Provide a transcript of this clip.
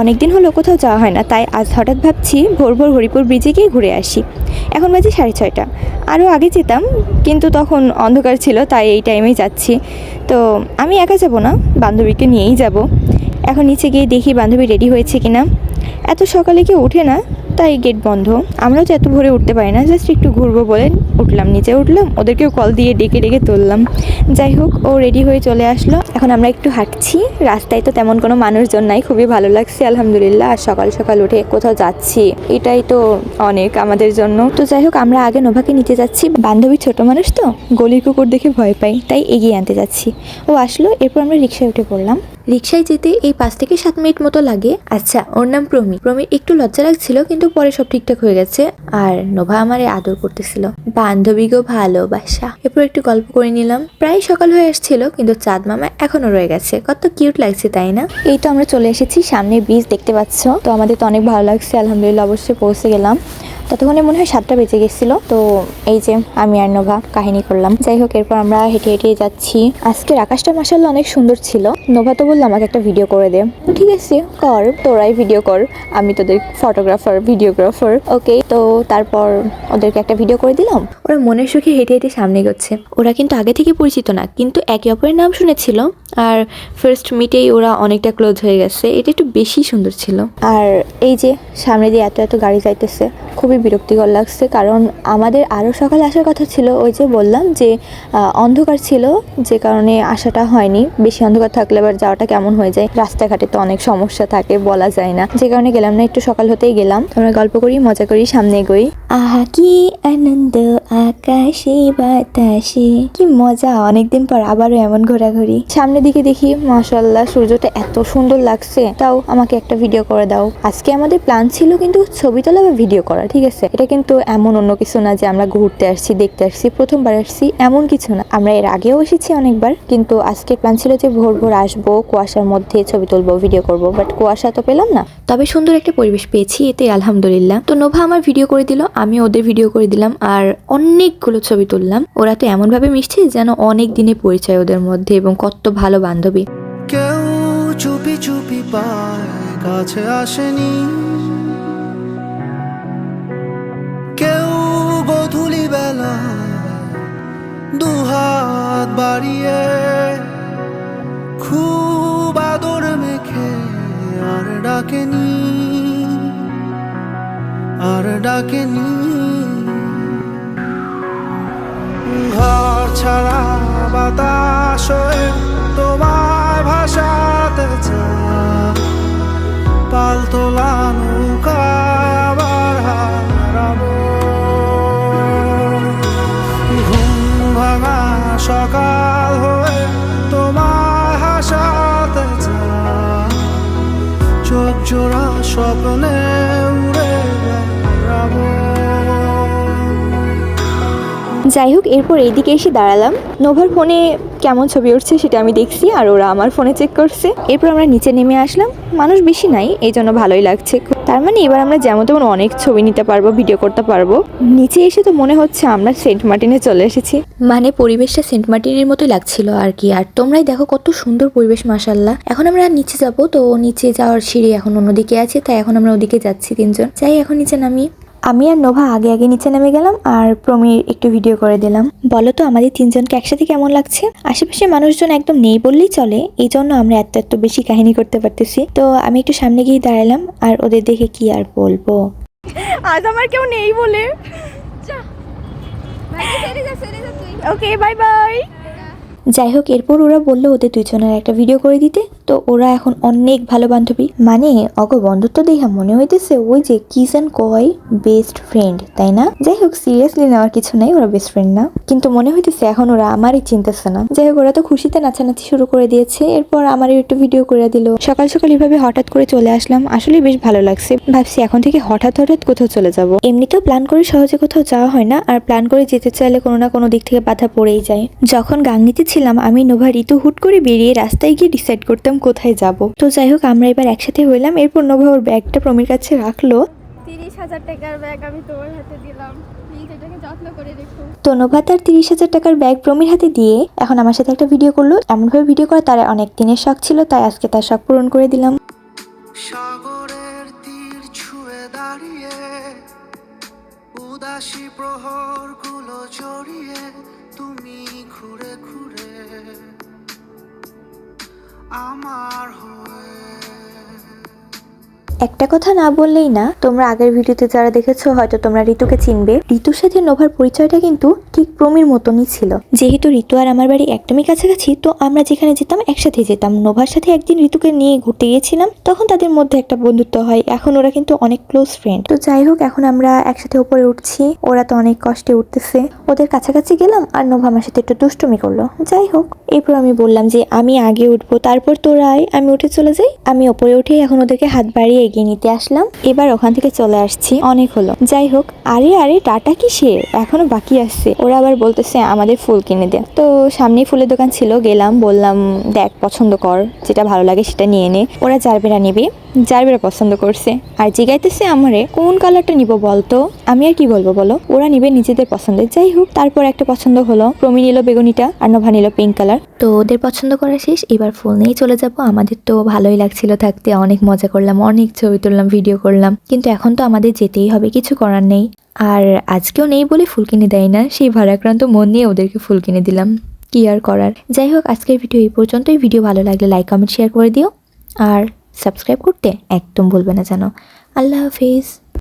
অনেকদিন হলো কোথাও যাওয়া হয় না, তাই আজ হঠাৎ ভাবছি ভোর ভোর হরিপুর ব্রিজে গিয়ে ঘুরে আসি। এখন বাজে সাড়ে ছয়টা। আরও আগে যেতাম, কিন্তু তখন অন্ধকার ছিল, তাই এই টাইমেই যাচ্ছি। তো আমি একা যাব না, বান্ধবীকে নিয়েই যাব। এখন নিচে গিয়ে দেখি বান্ধবী রেডি হয়েছে কিনা। এত সকালে কেউ ওঠে না তাই গেট বন্ধ। আমরাও যে এত ভোরে উঠতে পারি না জাস্ট একটু ঘুরবো বলে উঠলাম, নিচে উঠলাম, ওদেরকেও কল দিয়ে ডেকে ডেকে তুললাম। যাই হোক, ও রেডি হয়ে চলে আসলো। এখন আমরা একটু হাঁটছি, রাস্তায় তো তেমন কোনো মানুষজন নাই, খুবই ভালো লাগছে, আলহামদুলিল্লাহ। আর সকাল সকাল উঠে কোথাও যাচ্ছি, এটাই তো অনেক আমাদের জন্য। তো যাই হোক, আমরা আগে নোভাকে নিতে যাচ্ছি। বান্ধবী ছোট মানুষ তো, গলির কুকুর দেখে ভয় পাই তাই এগিয়ে আনতে যাচ্ছি। ও আসলো, এরপর আমরা রিক্সায় উঠে পড়লাম। রিক্সায় যেতে এই পাঁচ থেকে সাত মিনিট মতো লাগে। আচ্ছা ওর নাম প্রমি। প্রমির একটু লজ্জা লাগছিল, কিন্তু পরে সব ঠিকঠাক হয়ে গেছে। আর নোভা আমারে আদর করতেছিল। বান্ধবী গো ভালোবাসা। এরপর একটু গল্প করে নিলাম। প্রায় সকাল হয়ে এসেছিল, কিন্তু চাঁদ মামা এখনও রয়ে গেছে। কত কিউট লাগছে, তাই না? এই তো আমরা চলে এসেছি সামনে বীজ দেখতে পাচ্ছ। তো আমাদের তো অনেক ভালো লাগছে, আলহামদুলিল্লাহ, অবশ্যই পৌঁছে গেলাম। ততক্ষণে মনে হয় সাতটা বেজে গেছিল, তো এই যে আমি আর নোভা কাহিনী করলাম। যাই হোক, এরপর আমরা হেঁটে হেঁটে যাচ্ছি। আজকের আকাশটা মাসাল্লাহ অনেক সুন্দর ছিল। নোভা তো বলল, আমাকে একটা ভিডিও করে দে। ঠিক আছে, কর, তোরাই ভিডিও কর। আমি তোদের ফটোগ্রাফার ভিডিওগ্রাফার ওকে তো তারপর ওদেরকে একটা ভিডিও করে দিলাম। ওরা মনের সুখে হেঁটে হেঁটে সামনে গেছে ওরা কিন্তু আগে থেকে পরিচিত না, কিন্তু একে অপরের নাম শুনেছিল। আর ফার্স্ট মিটেই ওরা অনেকটা ক্লোজ হয়ে গেছে। এটা একটু বেশি সুন্দর ছিল। আর এই যে সামনে দিয়ে এত এত গাড়ি যাইতেছে, খুবই বিরক্তিকর লাগছে। কারণ আমাদের আরও সকালে আসার কথা ছিল, ওই যে বললাম যে অন্ধকার ছিল, যে কারণে আসাটা হয়নি। বেশি অন্ধকার থাকলে আবার যাওয়াটা কেমন হয়ে যায়? রাস্তাঘাটে তো অনেক সমস্যা থাকে, বলা যায় না। যে কারণে গেলাম না, একটু সকাল হতেই গেলাম। আমরা গল্প করি, মজা করি, সামনে এগোই। আহা, কি আনন্দ, আকাশে বাতাসে। কি মজা, অনেকদিন পর আবারও এমন ঘোরাঘুরি। সামনের দিকে দেখি মাশাল্লাহ সূর্যটা এত সুন্দর লাগছে। তাও আমাকে একটা ভিডিও করে দাও। আজকে আমাদের প্ল্যান ছিল কিন্তু ছবি তোলা বা ভিডিও করা, ঠিক আছে? এটা কিন্তু এমন অন্য কিছু না যে আমরা ঘুরতে আসছি, দেখতে আসছি, প্রথমবার আসছি, এমন কিছু না। আমরা এর আগেও এসেছি অনেকবার, কিন্তু আজকে প্ল্যান ছিল যে ভোর ভোর আসব, কুয়াশার মধ্যে ছবি তুলবো ভিডিও করব বাট কুয়াশা তো পেলাম না। তবে সুন্দর একটা পরিবেশ পেয়েছি, এতে আলহামদুলিল্লাহ। তো নোভা আমার ভিডিও করে দিল আমি ওদের ভিডিও করে দিলাম, আর অনেকগুলো ছবি তুললাম। ওরা তো এমন ভাবে মিশছে যেন অনেক দিনে পরিচয় ওদের মধ্যে এবং কত ভালো বান্ধবী। কেউ চুপি চুপি পায়, কাছে আসেনি। কেউ গধূলি বেলা দুহাত বাড়িয়ে খুব আদর মেখে আর ডাকেনি। আর ডাকেনি। ঘর ছাড়া বাতাস ভাসাতে চায়। পাল তোলা নৌকায় আবার হারাবো। ঘুম ভাঙা সকাল হয়ে তোমায় হাসাতে চোখ জোড়া স্বপ্নে যাই হোক, এরপর এইদিকে এসে দাঁড়ালাম। নোভার ফোনে কেমন ছবি উঠছে সেটা আমি দেখছি আর ওরা আমার ফোনে চেক করছে। এরপর আমরা নিচে নেমে আসলাম। মানুষ বেশি নাই, এই জন্য ভালোই লাগছে। তার মানে এবার আমরা যেমন তেমন অনেক ছবি নিতে পারব ভিডিও করতে পারব। নিচে এসে তো মনে হচ্ছে আমরা সেন্ট মার্টিনে চলে এসেছি। মানে পরিবেশটা সেন্ট মার্টিনের মতোই লাগছিল আর কি। আর তোমরাই দেখো কত সুন্দর পরিবেশ মাসাল্লাহ এখন আমরা নিচে যাব, তো নিচে যাওয়ার সিঁড়ি এখন অন্যদিকে আছে, তাই এখন আমরা ওদিকে যাচ্ছি তিনজন। যাই, এখন নিচে নামি। আমি আর নোভা আগে আগে নিচে নেমে গেলাম আর প্রমির একটু ভিডিও করে দিলাম। বলো তো আমাদের তিনজনকে একসাথে কেমন লাগছে? আশেপাশে মানুষজন একদম নেই বললেই চলে এই জন্য আমরা এত এত বেশি কাহিনী করতে পারতেছি। তো আমি একটু সামনে গিয়ে দাঁড়ালাম আর ওদের দেখে কি আর বলব। আজ আমার কেউ নেই বলে। ওকে বাই বাই যাই হোক এরপর ওরা বলল ওদের দুজনের একটা ভিডিও করে দিতে। তো ওরা এখন অনেক ভালো বান্ধবী। মানে অগ, বন্ধুত্ব দেখা মনে হইতেছে ওই যে কি যেন কয় বেস্ট ফ্রেন্ড, তাই না? যাই হোক, সিরিয়াসলি নেওয়ার কিছু নাই, ওরা বেস্ট ফ্রেন্ড না। কিন্তু মনে হইতেছে এখন ওরা আমারই চিনতেছে না। যাই হোক, ওরা তো খুশিতে নাচানাচি শুরু করে দিয়েছে। এরপর আমারই একটু ভিডিও করে দিল। সকাল সকাল এভাবে হঠাৎ করে চলে আসলাম। আসলে বেশ ভালো লাগছে। ভাবছি এখন থেকে হঠাৎ হঠাৎ কোথাও চলে যাব। এমনিতেও প্ল্যান করে সহজে কোথাও যাওয়া হয় না। আর প্ল্যান করে যেতে চাইলে কোনো না কোনো দিক থেকে বাধা পড়েই যায়। যখন গাংনিতে ছিলাম, আমি, নোভা ঋতু হুট করে বেরিয়ে রাস্তায় গিয়ে ডিসাইড করতাম কোথায় যাব? তো যাই হোক আমরা এবার একসাথে হইলাম। এরপর নোভা ওর ব্যাগটা প্রমির কাছে রাখল। তিরিশ হাজার টাকার ব্যাগ আমি তোমার হাতে দিলাম। প্লিজ এটাকে যত্ন করে রেখো। তো নোভা তার তিরিশ হাজার টাকার ব্যাগ প্রমির হাতে দিয়ে এখন আমার সাথে একটা ভিডিও করল। এমনভাবে ভিডিও করা তার অনেক দিনের শখ ছিল তাই আজকে তার শখ পূরণ করে দিলাম। সাগরের তীর ছুঁয়ে দাঁড়িয়ে উদাসী প্রহরগুলো জড়িয়ে আমার হয়ে। একটা কথা না বললেই না, তোমরা আগের ভিডিওতে যারা দেখেছ, হয়তো তোমরা ঋতুকে চিনবে। ঋতুর সাথে নোভার পরিচয়টা কিন্তু ঠিক প্রমির মতনই ছিল। যেহেতু ঋতু আর আমার বাড়ি একদমই কাছাকাছি, তো আমরা যেখানে যেতাম একসাথে যেতাম। নোভার সাথে একদিন ঋতুকে নিয়ে ঘুরতে গিয়েছিলাম, তখন তাদের মধ্যে একটা বন্ধুত্ব হয়। এখন ওরা কিন্তু অনেক ক্লোজ ফ্রেন্ড তো যাই হোক, এখন আমরা একসাথে উপরে উঠছি। ওরা তো অনেক কষ্টে উঠতেছে। ওদের কাছাকাছি গেলাম আর নোভা আমার সাথে একটু দুষ্টুমি করল। যাই হোক, এরপর আমি বললাম যে, আমি আগে উঠবো, তারপর তোরা আয় আমি উঠে চলে যাই, আমি ওপরে উঠে এখন ওদেরকে হাত বাড়িয়ে এগিয়ে নিতে আসলাম। এবার ওখান থেকে চলে আসছি। অনেক হলো। যাই হোক, আরে আরে, টাটা কি কিসে এখনও বাকি আসছে। ওরা আবার বলতেছে, আমাদের ফুল কিনে দে। তো সামনে ফুলের দোকান ছিল। গেলাম, বললাম, দেখ, পছন্দ কর। যেটা ভালো লাগে সেটা নিয়ে নে। ওরা জারবেরা নেবে। জারবেরা পছন্দ করছে। আর জিগাইতেছে আমারে, কোন কালারটা নিব বলতো আমি আর কি বলব বলো? ওরা নিবে নিজেদের পছন্দের। যাই হোক, তারপর একটা পছন্দ হলো। প্রমি নিল বেগুনিটা, আর নোভা নিল পিঙ্ক কালার তো ওদের পছন্দ করা শেষ, এবার ফুল নিয়েই চলে যাব। আমাদের তো ভালোই লাগছিল থাকতে, অনেক মজা করলাম, অনেক ছবি তুললাম ভিডিও করলাম। কিন্তু এখন তো আমাদের যেতেই হবে, কিছু করার নেই। আর আজকেও নেই বলে ফুল কিনে দেয় না, সেই ভারাক্রান্ত মন নিয়ে ওদেরকে ফুল কিনে দিলাম। কি আর করার? যাই হোক, আজকের ভিডিও এই পর্যন্তই। ভিডিও ভালো লাগলে লাইক কমেন্ট শেয়ার করে দিও। আর সাবস্ক্রাইব করতে একদম ভুলবে না যেন। আল্লাহ হাফিজ।